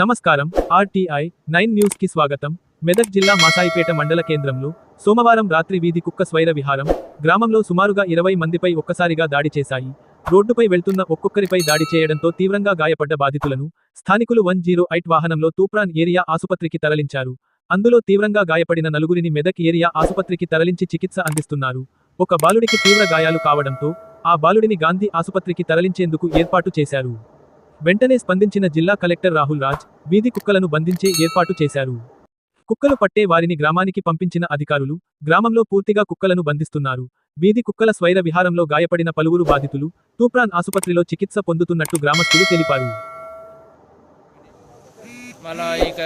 నమస్కారం. RTI nine న్యూస్కి స్వాగతం. మెదక్ జిల్లా మాసాయిపేట మండల కేంద్రంలో సోమవారం రాత్రి వీధి కుక్క స్వైర విహారం గ్రామంలో సుమారుగా ఇరవై మందిపై ఒక్కసారిగా దాడి చేశాయి. రోడ్డుపై వెళ్తున్న ఒక్కొక్కరిపై దాడి చేయడంతో తీవ్రంగా గాయపడ్డ బాధితులను స్థానికులు వన్ జీరో ఐట్ వాహనంలో తూప్రాన్ ఏరియా ఆసుపత్రికి తరలించారు. అందులో తీవ్రంగా గాయపడిన నలుగురిని మెదక్ ఏరియా ఆసుపత్రికి తరలించి చికిత్స అందిస్తున్నారు. ఒక బాలుడికి తీవ్ర గాయాలు కావడంతో ఆ బాలుడిని గాంధీ ఆసుపత్రికి తరలించేందుకు ఏర్పాటు చేశారు. వెంటనే స్పందించిన జిల్లా కలెక్టర్ రాహుల్ రాజ్ వీధి కుక్కలను బంధించే ఏర్పాటు చేశారు. కుక్కలు పట్టే వారిని గ్రామానికి పంపించిన అధికారులు గ్రామంలో పూర్తిగా కుక్కలను బంధిస్తున్నారు. వీధి కుక్కల స్వైర విహారంలో గాయపడిన పలువురు బాధితులు తూప్రాన్ ఆసుపత్రిలో చికిత్స పొందుతున్నట్టు గ్రామస్తులు తెలిపారు. మళ్ళా ఇక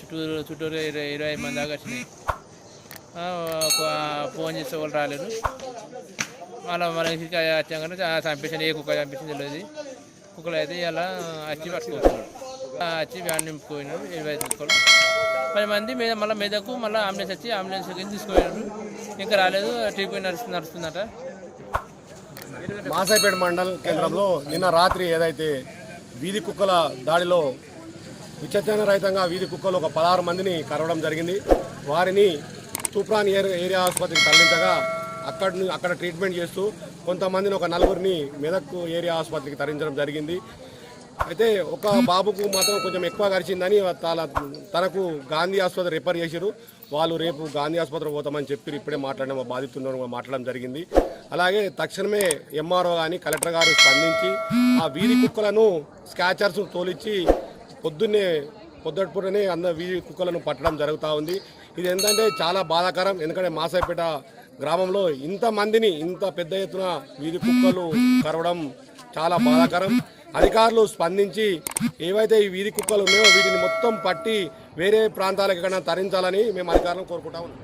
చుట్టూరు చుట్టూరు ఇరవై ఇరవై మంది దాకా వచ్చినాయి. ఫోన్ చేస్తే వాళ్ళు రాలేదు. మళ్ళీ మనకి వచ్చాక ఏ కుక్క చంపించింది తెలియదు. కుక్కలు అయితే ఇలా అచ్చి పట్టుకొస్తున్నాడు అచ్చి వ్యాన్ నింపుకోయినాడు ఇరవై ఐదు కుక్కలు పది మంది మీద మళ్ళీ మీదకు మళ్ళీ అంబులెన్స్ వచ్చి అంబులెన్స్ కింద తీసుకుపోయినారు. ఇంకా రాలేదు ట్రీట్మెంట్ నడుస్తుంది నడుస్తుందట మాసాయిపేట మండల్ కేంద్రంలో నిన్న రాత్రి ఏదైతే వీధి కుక్కల దాడిలో విచక్షణ రహితంగా వీధి కుక్కలు ఒక పదహారు మందిని కరవడం జరిగింది. వారిని తూప్రాన్ ఏరియా ఏరియా ఆసుపత్రికి తరలించగా అక్కడ అక్కడ ట్రీట్మెంట్ చేస్తూ కొంతమందిని ఒక నలుగురిని మెదక్ ఏరియా ఆసుపత్రికి తరలించడం జరిగింది. అయితే ఒక బాబుకు మాత్రం కొంచెం ఎక్కువ గడిచిందని తన తనకు గాంధీ ఆసుపత్రి రిఫర్ చేసిరు వాళ్ళు రేపు గాంధీ ఆసుపత్రి పోతామని చెప్పి ఇప్పుడే మాట్లాడడం మా బాధితులను మాట్లాడడం జరిగింది. అలాగే తక్షణమే ఎంఆర్ఓ కానీ కలెక్టర్ గారు స్పందించి ఆ వీధి కుక్కలను స్కాచర్స్ తోలిచ్చి పొద్దున్నే పొద్దుటపూటనే అన్న వీధి కుక్కలను పట్టడం జరుగుతూ ఉంది. ఇది ఏంటంటే చాలా బాధాకరం. ఎందుకంటే మాసాయిపేట గ్రామంలో ఇంతమందిని ఇంత పెద్ద ఎత్తున వీధి కుక్కలు కరవడం చాలా బాధాకరం. అధికారులు స్పందించి ఏవైతే ఈ వీధి కుక్కలు ఉన్నాయో వీటిని మొత్తం పట్టి వేరే ప్రాంతాలకు కన్నా తరించాలని మేము అధికారులను కోరుకుంటా ఉన్నాం.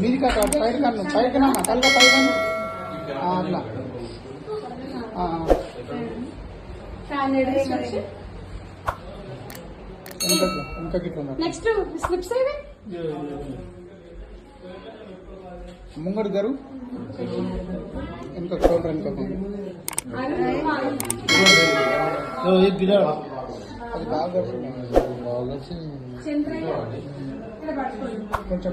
మీది పైకి పైకి పైకి అట్లా. నెక్స్ట్ స్లిప్స్ ఏవి ముంగడు గారు? వెనక అది బాగా కొంచెం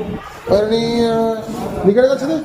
పని వచ్చింది?